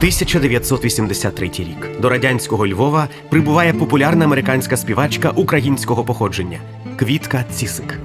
1983 рік. До радянського Львова прибуває популярна американська співачка українського походження Квітка Цісик.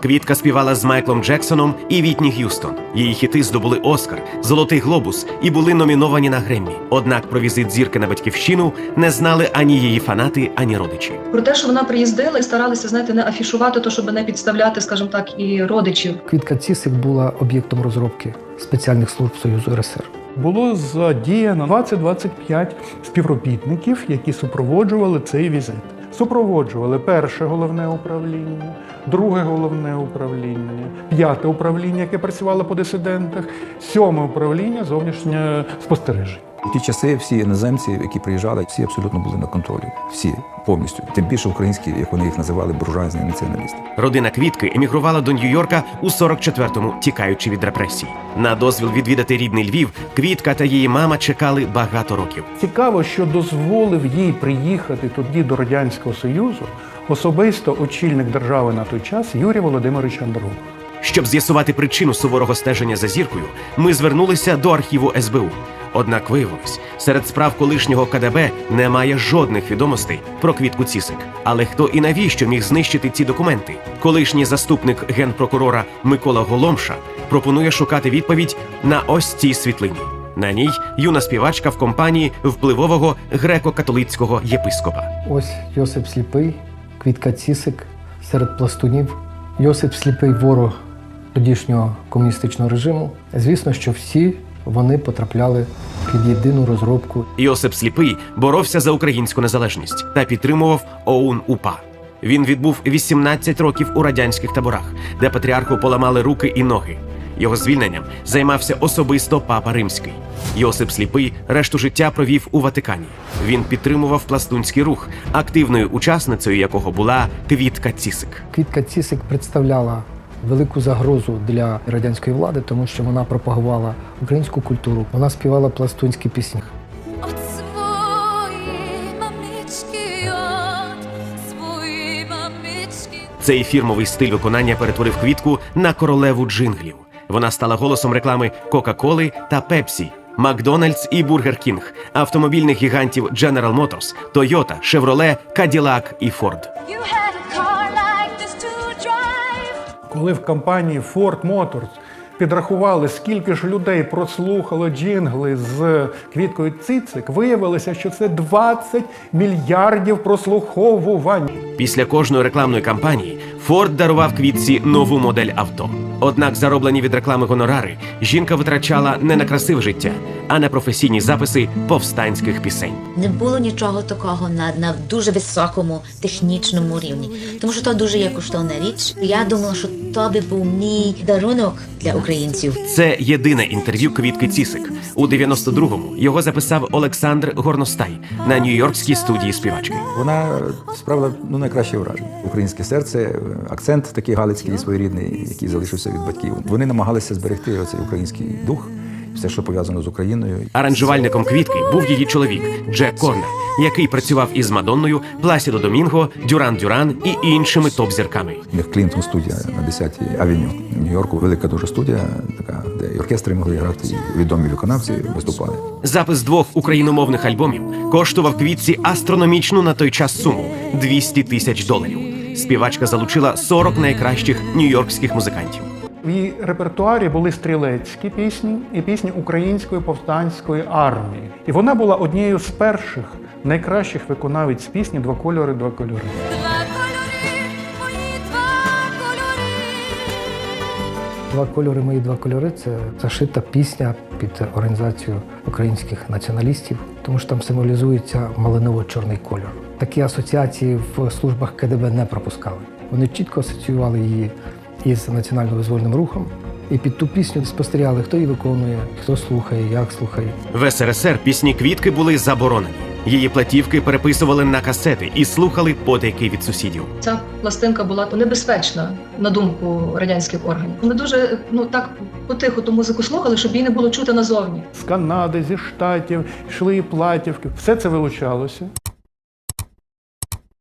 Квітка співала з Майклом Джексоном і Вітні Г'юстон. Її хіти здобули Оскар, Золотий глобус і були номіновані на Греммі. Однак про візит зірки на батьківщину не знали ані її фанати, ані родичі. Про те, що вона приїздила і старалася, знаєте, не афішувати, то щоб не підставляти, скажімо так, і родичів. Квітка Цісик була об'єктом розробки спеціальних служб Союзу РСР. Було задіяно 20-25 співробітників, які супроводжували цей візит. Супроводжували перше головне управління, друге головне управління, п'яте управління, яке працювало по дисидентах, сьоме управління зовнішнє спостереження. В ті часи всі іноземці, які приїжджали, всі абсолютно були на контролі. Всі повністю. Тим більше українські, як вони їх називали, буржуазні націоналісти. Родина Квітки емігрувала до Нью-Йорка у 44-му, тікаючи від репресій. На дозвіл відвідати рідний Львів, Квітка та її мама чекали багато років. Цікаво, що дозволив їй приїхати тоді до Радянського Союзу особисто очільник держави на той час Юрій Володимирович Андропов. Щоб з'ясувати причину суворого стеження за зіркою, ми звернулися до архіву СБУ. Однак виявилось, серед справ колишнього КДБ немає жодних відомостей про квітку Цісик. Але хто і навіщо міг знищити ці документи? Колишній заступник генпрокурора Микола Голомша пропонує шукати відповідь на ось цій світлині. На ній юна співачка в компанії впливового греко-католицького єпископа. Ось Йосип Сліпий, Квітка Цісик серед пластунів. Йосип Сліпий ворог тодішнього комуністичного режиму. Звісно, що всі вони потрапляли під єдину розробку Йосип Сліпий боровся за українську незалежність та підтримував ОУН УПА. Він відбув 18 років у радянських таборах, де патріарху поламали руки і ноги. Його звільненням займався особисто папа римський. Йосип Сліпий решту життя провів у Ватикані. Він підтримував пластунський рух, активною учасницею якого була Квітка Цісик. Квітка Цісик представляла велику загрозу для радянської влади, тому що вона пропагувала українську культуру. Вона співала пластунські пісні. Цей фірмовий стиль виконання перетворив квітку на королеву джинглів. Вона стала голосом реклами Кока-Коли та Пепсі, Макдональдс і Бургер Кінг, автомобільних гігантів General Motors, Toyota, Chevrolet, Cadillac і Ford. Коли в компанії Ford Motors підрахували, скільки ж людей прослухало джингли з квіткою цицик, виявилося, що це 20 мільярдів прослуховувань. Після кожної рекламної кампанії Ford дарував квітці нову модель авто. Однак зароблені від реклами гонорари жінка витрачала не на красиве життя, а на професійні записи повстанських пісень. Не було нічого такого на, на дуже високому технічному рівні, тому що то дуже є коштовна річ. Я думала, що то би був мій дарунок для українців. Це єдине інтерв'ю Квітки Цісик. У 92-му його записав Олександр Горностай на нью-йоркській студії співачки. Вона справила ну, найкраще враження. Українське серце, акцент такий галицький своєрідний, який залишився від батьків. Вони намагалися зберегти оцей український дух, все, що пов'язано з Україною. Аранжувальником квітки був її чоловік Джек Корнер, який працював із Мадонною, Пласідо Домінго, Дюран Дюран і іншими топ-зірками. У них Клінтон студія на 10-й авеню в Нью-Йорку. Велика дуже студія, така, де і оркестри могли грати, і відомі виконавці виступали. Запис двох україномовних альбомів коштував квітці астрономічну на той час суму 200 тисяч доларів. Співачка залучила 40 найкращих нью-йоркських музикантів. В її репертуарі були стрілецькі пісні і пісні української повстанської армії. І вона була однією з перших найкращих виконавець пісні Два кольори, два кольори. Два кольори, мої два кольори це зашита пісня під організацію українських націоналістів, тому що там символізується малиново-чорний кольор. Такі асоціації в службах КДБ не пропускали. Вони чітко асоціювали її із національно-визвольним рухом. І під ту пісню спостерігали, хто її виконує, хто слухає, як слухає. В СРСР пісні квітки були заборонені. Її платівки переписували на касети і слухали потайки від сусідів. Ця пластинка була небезпечна на думку радянських органів. Ми дуже ну так потиху ту музику слухали, щоб її не було чути назовні. З Канади, зі Штатів йшли і платівки. Все це вилучалося.